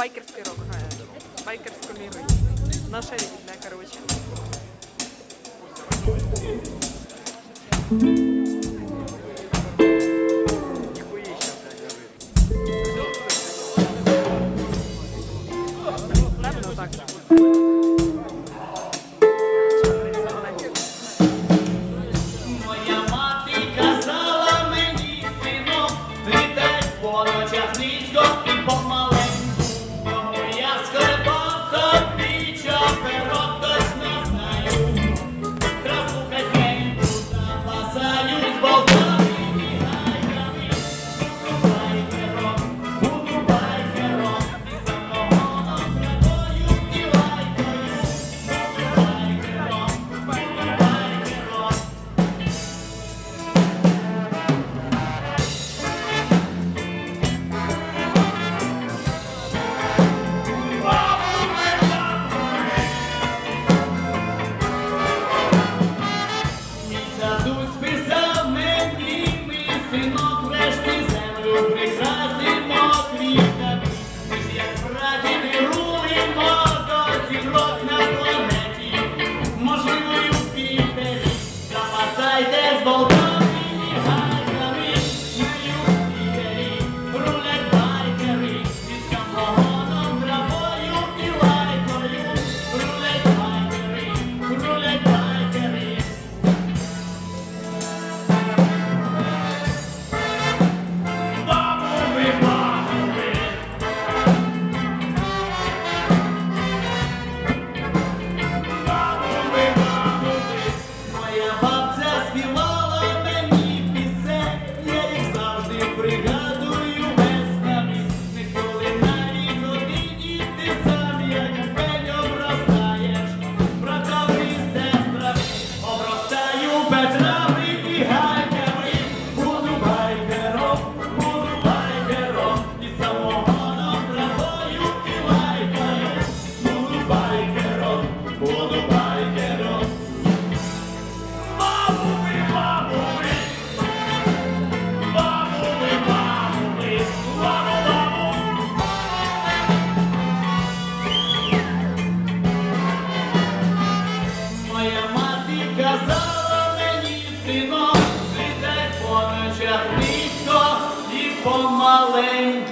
Байкерський рок грає. Байкерську ліру. Наша рідна, коротше. Напевно так. Казала мені сином, літать по ночах низько і помало. берег близько і помаленьку.